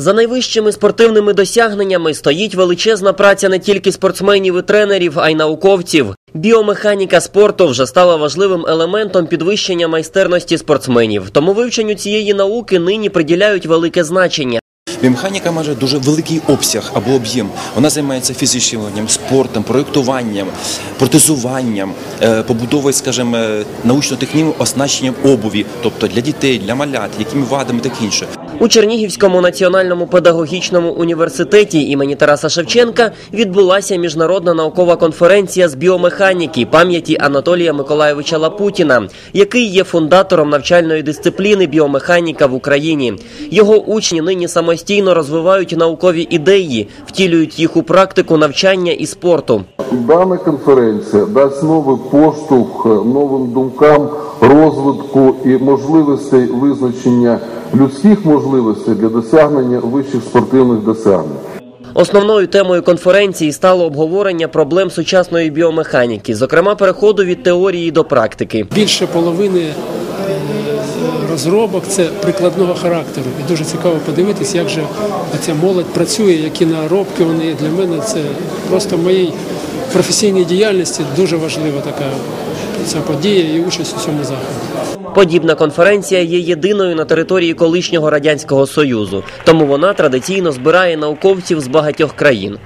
За найвищими спортивними досягненнями стоїть величезна праця не тільки спортсменів і тренерів, а й науковців. Біомеханіка спорту вже стала важливим елементом підвищення майстерності спортсменів. Тому вивченню цієї науки нині приділяють велике значення. Біомеханіка має дуже великий обсяг або об'єм. Вона займається фізичним спортом, проєктуванням, протезуванням, е, побудовою, скажімо, е, научно-технічним оснащенням обуві, тобто для дітей, для малят, якими вадами так інше. У Чернігівському національному педагогічному університеті імені Тараса Шевченка відбулася міжнародна наукова конференція з біомеханіки пам'яті Анатолія Миколайовича Лапутіна, який є фундатором навчальної дисципліни біомеханіка в Україні. Його учні нині самостійно розвивають наукові ідеї, втілюють їх у практику навчання і спорту. Дана конференція дасть новий поштовх новим думкам розвитку і можливостей визначення людських можливостей для досягнення вищих спортивних досягнень. Основною темою конференції стало обговорення проблем сучасної біомеханіки, зокрема переходу від теорії до практики. Більше половини е, розробок це прикладного характеру. І дуже цікаво подивитись, як же ця молодь працює, які наробки вони є. Для мене це просто моїй професійній діяльності дуже важлива така ця подія і участь у цьому заході. Подібна конференція є єдиною на території колишнього радянського союзу, тому вона традиційно збирає науковців з багатьох країн.